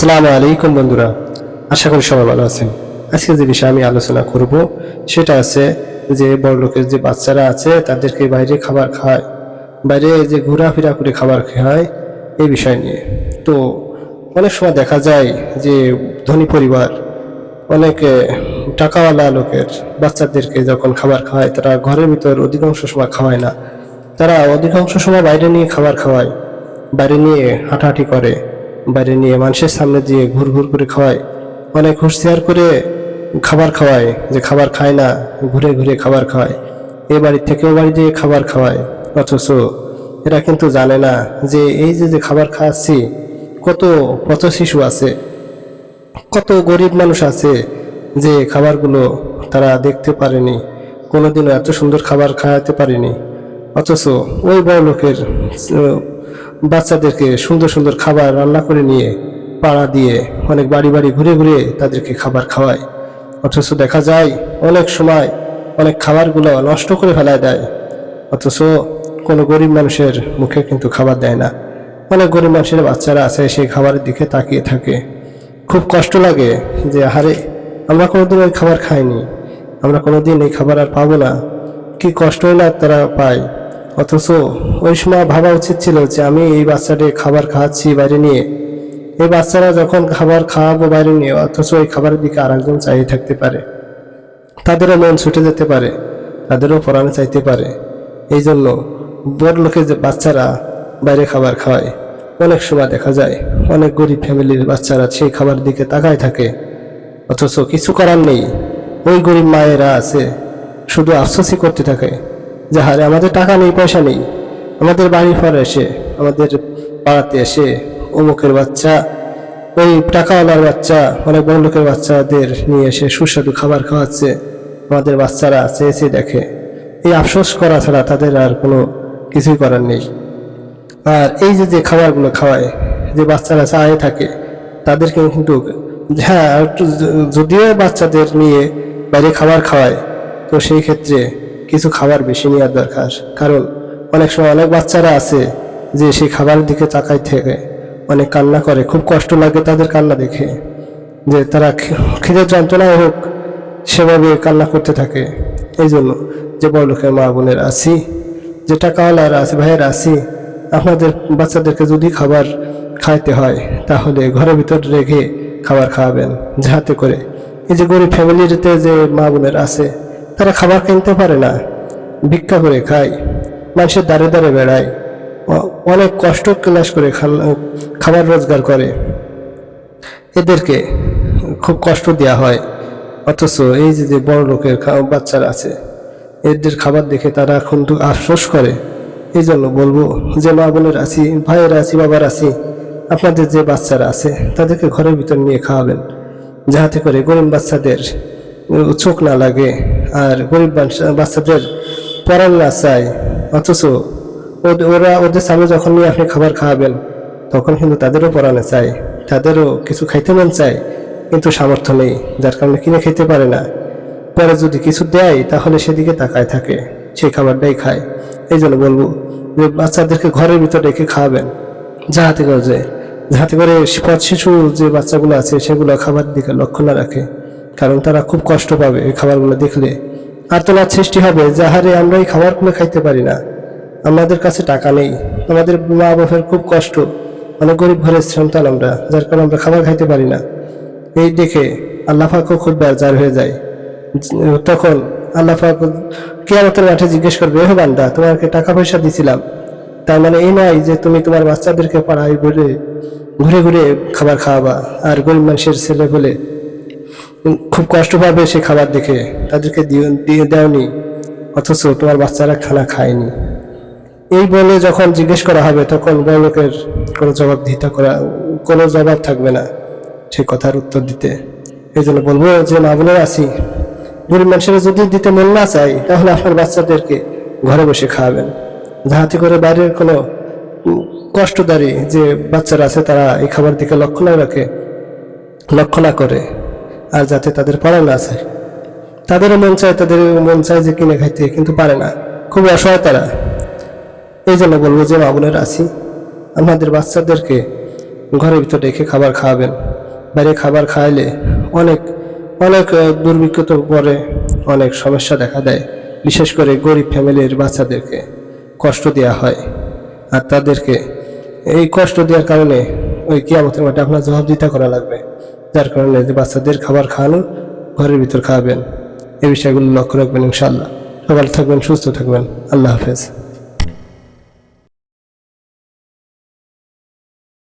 আসসালামু আলাইকুম বন্ধুরা, আশা করি সবাই ভালো আছেন। আজকে যে বিষয়ে আমি আলোচনা করব, সেটা আছে যে বড় লোকের যে বাচ্চারা আছে, তাদেরকে বাইরে খাবার খায় বাইরে যে ঘোরাফেরা করে খাবার খায় এই বিষয় নিয়ে। তো অনেক সময় দেখা যায় যে ধনী পরিবার, অনেক টাকাওয়ালা লোকের বাচ্চাদেরকে যখন খাবার খাওয়ায়, তারা ঘরের ভিতর অধিকাংশ সময় খাওয়ায় না। তারা অধিকাংশ সময় বাইরে নিয়ে খাবার খাওয়ায়, বাইরে নিয়ে হাঁটাহাঁটি করে বাইরে নিয়ে মানুষের সামনে দিয়ে ঘুর ঘুর করে খাওয়ায়। অনেক হুঁশিয়ার করে খাবার খাওয়ায় যে খাবার খায় না, ঘুরে ঘুরে খাবার খাওয়ায়। এ বাড়ি থেকে ও বাড়ি দিয়ে খাবার খাওয়ায়। অথচ এরা কিন্তু জানে না যে এই যে যে খাবার খাওয়াচ্ছি কত পথ শিশু আছে, কত গরিব মানুষ আছে যে খাবারগুলো তারা দেখতে পারেনি, কোনোদিনও এত সুন্দর খাবার খাওয়াতে পারেনি। অথচ ওই বড় লোকের বাচ্চাদেরকে সুন্দর সুন্দর খাবার রান্না করে নিয়ে, পাড়া দিয়ে অনেক বাড়ি বাড়ি ঘুরে ঘুরে তাদেরকে খাবার খাওয়ায়। অথচ দেখা যায়, অনেক সময় অনেক খাবারগুলো নষ্ট করে ফেলায় দেয়। অথচ কোনো গরিব মানুষের মুখে কিন্তু খাবার দেয় না। অনেক গরিব মানুষের বাচ্চারা আছে, সেই খাবারের দিকে তাকিয়ে থাকে। খুব কষ্ট লাগে যে হারে আমরা কোনোদিন ওই খাবার খাইনি। আমরা কোনোদিন এই খাবার আর পাবো না। কি কষ্টই না তারা পায়। অথচ ওই সময় ভাবা উচিত ছিল যে আমি এই বাচ্চাটি খাবার খাওয়াচ্ছি বাইরে নিয়ে। এই বাচ্চারা যখন খাবার খাওয়াবো বাইরে নিয়ে, অথচ ওই খাবারের দিকে আরেকজন চাইয়ে থাকতে পারে। তাদেরও মন ছুটে যেতে পারে, তাদেরও পড়ানো চাইতে পারে। এই জন্য বড় লোকের যে বাচ্চারা বাইরে খাবার খাওয়ায় অনেক সময় দেখা যায় অনেক গরিব ফ্যামিলির বাচ্চারা সেই খাবার দিকে তাকায় থাকে। অথচ কিছু করার নেই। ওই গরিব মায়েরা আছে, শুধু আফসোসই করতে থাকে। যে হারে আমাদের টাকা নেই, পয়সা নেই, আমাদের বাড়ি ঘর এসে, আমাদের পাড়াতে এসে, অমুকের বাচ্চা, ওই টাকাওয়ালার বাচ্চা, অনেক বড় লোকের বাচ্চাদের নিয়ে এসে সুস্বাদু খাবার খাওয়াচ্ছে, আমাদের বাচ্চারা চেয়েছে দেখে। এই আফসোস করা ছাড়া তাদের আর কোনো কিছুই করার নেই। আর এই যে যে খাবারগুলো খাওয়ায়, যে বাচ্চারা চায়ে থাকে, তাদেরকে কিন্তু হ্যাঁ যদিও বাচ্চাদের নিয়ে বাইরে খাবার খাওয়ায়, তো সেই ক্ষেত্রে কিছু খাবার বেশি নেওয়ার দরকার। কারণ, অনেক সময় অনেক বাচ্চারা আছে যে সেই খাবারের দিকে তাকাই থেকে। অনেক কান্না করে, খুব কষ্ট লাগে তাদের কান্না দেখে। যে তারা খিদের যন্ত্রণায় হোক, সেভাবে কান্না করতে থাকে। এই জন্য যে বড় লোকের মা বোনের আছি, যে টাকাওয়ালারা আছে, ভাইয়েরা আছি, আপনাদের বাচ্চাদেরকে যদি খাবার খাইতে হয়, তাহলে ঘরের ভিতর রেখে খাবার খাওয়াবেন, যাহাতে করে। এই যে গরিব ফ্যামিলিতে যে মা বোনের আছে তারা খাবার কিনতে পারে না। ভিক্ষা করে খায়, মানুষের দাঁড়ে দাঁড়ে বেড়ায় অনেক কষ্ট ক্লাস করে খাবার রোজগার করে। এদেরকে খুব কষ্ট দেওয়া হয়। অথচ এই যে যে বড় লোকের বাচ্চারা আছে, এদের খাবার দেখে তারা কিন্তু আফসোস করে। এই জন্য বলব যে, মা বোনের আছি, ভাইয়ের আছি, বাবার আছি, আপনাদের যে বাচ্চারা আছে, তাদেরকে ঘরের ভিতর নিয়ে খাওয়াবেন। যাহাতে করে গরিব বাচ্চাদের চোখ না লাগে আর গরিব বাচ্চা- বাচ্চাদের পড়ান না চায়। অথচ ওরা ওদের সামনে যখন নিয়ে আপনি খাবার খাওয়াবেন, তখন কিন্তু তাদেরও পড়ানো চায়, তাদেরও কিছু খাইতে মন চায়, কিন্তু সামর্থ্য নেই, যার কারণে কিনে খেতে পারে না। পরে যদি কিছু দেয়, তাহলে সেদিকে তাকায় থাকে সেই খাবারটাই খায়। এই জন্য বলব, যে বাচ্চাদেরকে ঘরের ভিতর রেখে খাওয়াবেন, যাহাতে করে যে যাহাতে করে পথ শিশু যে বাচ্চাগুলো আছে, সেগুলো খাবার দিকে লক্ষ্য না রাখে। কারণ তারা খুব কষ্ট পাবে এই খাবারগুলো দেখলে। আর তোলার সৃষ্টি হবে, যাহারে আমরা এই খাবারগুলো খাইতে পারি না। আমাদের কাছে টাকা নেই। আমাদের মা বাবার খুব কষ্ট। অনেক গরিব ঘরের সন্তান আমরা, যার কারণে আমরা খাবার খাইতে পারি না। এই দেখে আল্লাহ পাকও খুব বেজার হয়ে যায়। তখন আল্লাহ পাক কেয়ামতের মাঠে জিজ্ঞেস করবে হে বান্দা, তোমাকে টাকা পয়সা দিছিলাম। তার মানে এই নয় যে তুমি তোমার বাচ্চাদেরকে পাড়ায় ঘুরে ঘুরে ঘুরে খাবার খাওয়াবা। আর গরিব মানুষের ছেলে বলে খুব কষ্ট পাবে সে খাবার দেখে। তাদেরকে দিয়ে দেওনি, অথচ তোমার বাচ্চারা খানা খায়নি। এই বলে যখন জিজ্ঞেস করা হবে, তখন বড়লোকের কোনো জবাব দিতে করা, কোনো জবাব থাকবে না সেই কথার উত্তর দিতে। এই জন্য বলব যে, মা বোনের আছি গরিব মানুষের যদি দিতে মন না চাই তাহলে আপনার বাচ্চাদেরকে ঘরে বসে খাওয়াবেন। যাহাতে করে বাইরের কোনো কষ্টদারি যে বাচ্চারা আছে, তারা এই খাবার দিকে লক্ষ্য না রাখে, লক্ষ্য না করে। আর যাতে তাদের পড়া না আছে তাদেরও মন চায় তাদের মন চায় যে কিনে খাইতে, কিন্তু পারে না। খুবই অসহায় তারা। এই জন্য বলব যে মা বোনের আছি আমাদের বাচ্চাদেরকে ঘরের ভিতর রেখে খাবার খাওয়াবেন। বাইরে খাবার খাইলে অনেক অনেক দুর্ভিক্ষত পরে অনেক সমস্যা দেখা দেয়। বিশেষ করে গরিব ফ্যামিলির বাচ্চাদেরকে কষ্ট দেওয়া হয়। আর তাদেরকে এই কষ্ট দেওয়ার কারণে ওই কিয়ামতের মাঠে আপনার জবাবদিহিতা করা লাগবে। যার কারণে বাচ্চাদের খাবার খাওয়ানো ঘরের ভিতর খাওয়াবেন। এই বিষয়গুলো লক্ষ্য রাখবেন ইনশাল্লাহ সকাল থাকবেন, সুস্থ থাকবেন। আল্লাহ হাফেজ।